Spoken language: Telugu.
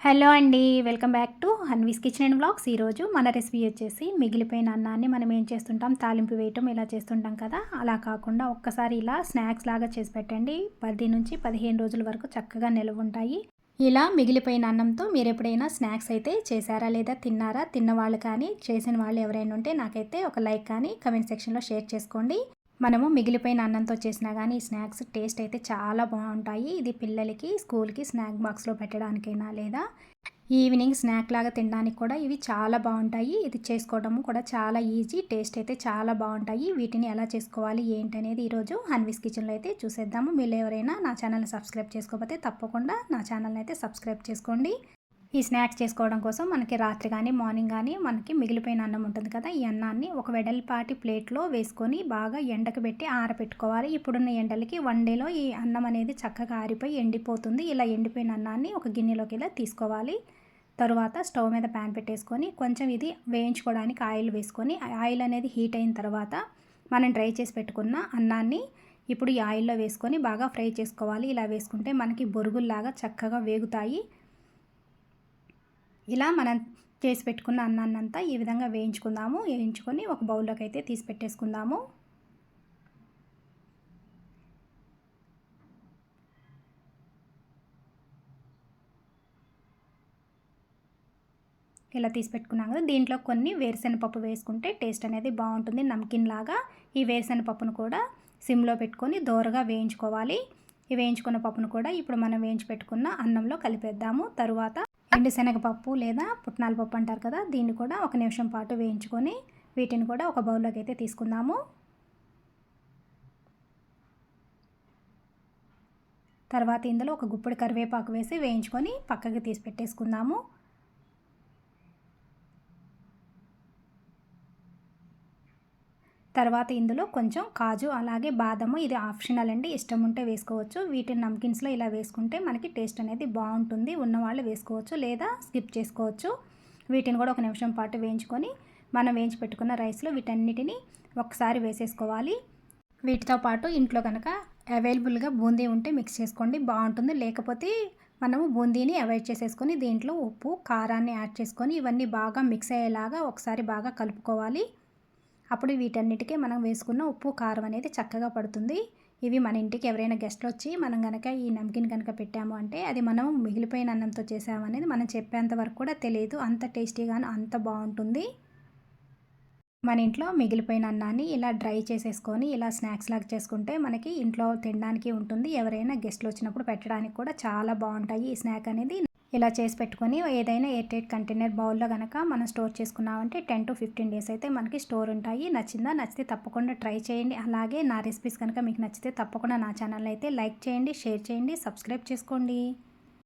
హలో అండి welcome back to Hanvi's kitchen and blogs ఈరోజు మన రెసిపీ వచ్చేసి మిగిలిపోయిన అన్నాన్ని మనం ఏం చేస్తుంటాం? తాలింపు వేయటం ఇలా చేస్తుంటాం కదా? అలా కాకుండా ఒక్కసారి ఇలా స్నాక్స్ లాగా చేసి పెట్టండి. పది నుంచి పదిహేను రోజుల వరకు చక్కగా నిల్వ ఉంటాయి. ఇలా మిగిలిపోయిన అన్నంతో మీరు ఎప్పుడైనా స్నాక్స్ అయితే చేశారా లేదా తిన్నారా? తిన్నవాళ్ళు కానీ చేసిన వాళ్ళు ఎవరైనా ఉంటే నాకైతే ఒక లైక్ కానీ కమెంట్ సెక్షన్లో షేర్ చేసుకోండి. మనము మిగిలిపోయిన అన్నంతో చేసినా కానీ ఈ స్నాక్స్ టేస్ట్ అయితే చాలా బాగుంటాయి. ఇది పిల్లలకి స్కూల్కి స్నాక్ బాక్స్లో పెట్టడానికైనా లేదా ఈవినింగ్ స్నాక్ లాగా తినడానికి కూడా ఇవి చాలా బాగుంటాయి. ఇది చేసుకోవడం కూడా చాలా ఈజీ టేస్ట్ అయితే చాలా బాగుంటాయి. వీటిని ఎలా చేసుకోవాలి ఏంటి అనేది ఈరోజు హన్వీస్ కిచెన్లో అయితే చూసేద్దాము. మీరు ఎవరైనా నా ఛానల్ని సబ్స్క్రైబ్ చేసుకోకపోతే తప్పకుండా నా ఛానల్ని అయితే సబ్స్క్రైబ్ చేసుకోండి. ఈ స్నాక్స్ చేసుకోవడం కోసం మనకి రాత్రి కానీ మార్నింగ్ కానీ మనకి మిగిలిపోయిన అన్నం ఉంటుంది కదా ఈ అన్నాన్ని ఒక వెడల్పాటి ప్లేట్లో వేసుకొని బాగా ఎండకు పెట్టి ఆరబెట్టుకోవాలి ఇప్పుడున్న ఎండలకి వన్ డేలో ఈ అన్నం అనేది చక్కగా ఆరిపోయి ఎండిపోతుంది. ఇలా ఎండిపోయిన అన్నాన్ని ఒక గిన్నెలోకి ఇలా తీసుకోవాలి. తరువాత స్టవ్ మీద ప్యాన్ పెట్టేసుకొని కొంచెం ఇది వేయించుకోవడానికి ఆయిల్ వేసుకొని ఆయిల్ అనేది హీట్ అయిన తర్వాత మనం డ్రై చేసి పెట్టుకున్న అన్నాన్ని ఇప్పుడు ఈ ఆయిల్లో వేసుకొని బాగా ఫ్రై చేసుకోవాలి. ఇలా వేసుకుంటే మనకి బొరుగుల్లాగా చక్కగా వేగుతాయి. ఇలా మనం చేసి పెట్టుకున్న అన్నాన్నంతా ఈ విధంగా వేయించుకుందాము. వేయించుకొని ఒక బౌల్లోకి అయితే తీసి పెట్టేసుకుందాము. ఇలా తీసి పెట్టుకున్నాం కదా దీంట్లో కొన్ని వేరుశెనగపప్పు వేసుకుంటే టేస్ట్ అనేది బాగుంటుంది. నమ్కిన్ లాగా ఈ వేరుశెనగపప్పును కూడా సిమ్లో పెట్టుకొని దోరగా వేయించుకోవాలి. ఈ వేయించుకున్న పప్పును కూడా ఇప్పుడు మనం వేయించి పెట్టుకున్న అన్నంలో కలిపేద్దాము. తరువాత ఎండు శనగపప్పు లేదా పుట్నాల పప్పు అంటారు కదా దీన్ని కూడా ఒక నిమిషం పాటు వేయించుకొని వీటిని కూడా ఒక బౌల్లోకి అయితే తీసుకుందాము. తర్వాత ఇందులో ఒక గుప్పుడు కరివేపాకు వేసి వేయించుకొని పక్కకి తీసి పెట్టేసుకుందాము. తర్వాత ఇందులో కొంచెం కాజు అలాగే బాదము ఇది ఆప్షనల్ అండి. ఇష్టం ఉంటే వేసుకోవచ్చు. వీటిని నమ్కిన్స్లో ఇలా వేసుకుంటే మనకి టేస్ట్ అనేది బాగుంటుంది. ఉన్నవాళ్ళు వేసుకోవచ్చు లేదా స్కిప్ చేసుకోవచ్చు. వీటిని కూడా ఒక నిమిషం పాటు వేయించుకొని మనం వేయించి పెట్టుకున్న రైస్లో వీటన్నిటిని ఒకసారి వేసేసుకోవాలి. వీటితో పాటు ఇంట్లో కనుక అవైలబుల్గా బూందీ ఉంటే మిక్స్ చేసుకోండి. బాగుంటుంది. లేకపోతే మనము బూందీని అవాయిడ్ చేసేసుకొని దీంట్లో ఉప్పు కారాన్ని యాడ్ చేసుకొని ఇవన్నీ బాగా మిక్స్ అయ్యేలాగా ఒకసారి బాగా కలుపుకోవాలి. అప్పుడు వీటన్నిటికీ మనం వేసుకున్న ఉప్పు కారం అనేది చక్కగా పడుతుంది. ఇవి మన ఇంటికి ఎవరైనా గెస్ట్లు వచ్చి మనం కనుక ఈ నమ్కిన్ కనుక పెట్టాము అంటే అది మనం మిగిలిపోయిన అన్నంతో చేసామనేది మనం చెప్పేంత వరకు కూడా తెలియదు. అంత టేస్టీగాను అంత బాగుంటుంది. మన ఇంట్లో మిగిలిపోయిన అన్నాన్ని ఇలా డ్రై చేసేసుకొని ఇలా స్నాక్స్ లాగా చేసుకుంటే మనకి ఇంట్లో తినడానికి ఉంటుంది. ఎవరైనా గెస్ట్లు వచ్చినప్పుడు పెట్టడానికి కూడా చాలా బాగుంటాయి ఈ స్నాక్ అనేది. ఇలా చేసి పెట్టుకొని ఏదైనా ఎయిట్ ఎయిట్ కంటైనర్ బౌల్లో కనుక మనం స్టోర్ చేసుకున్నామంటే టెన్ టు ఫిఫ్టీన్ డేస్ అయితే మనకి స్టోర్ ఉంటాయి. నచ్చిందా? నచ్చితే తప్పకుండా ట్రై చేయండి. అలాగే నా రెసిపీస్ కనుక మీకు నచ్చితే తప్పకుండా నా ఛానల్ అయితే లైక్ చేయండి షేర్ చేయండి సబ్స్క్రైబ్ చేసుకోండి.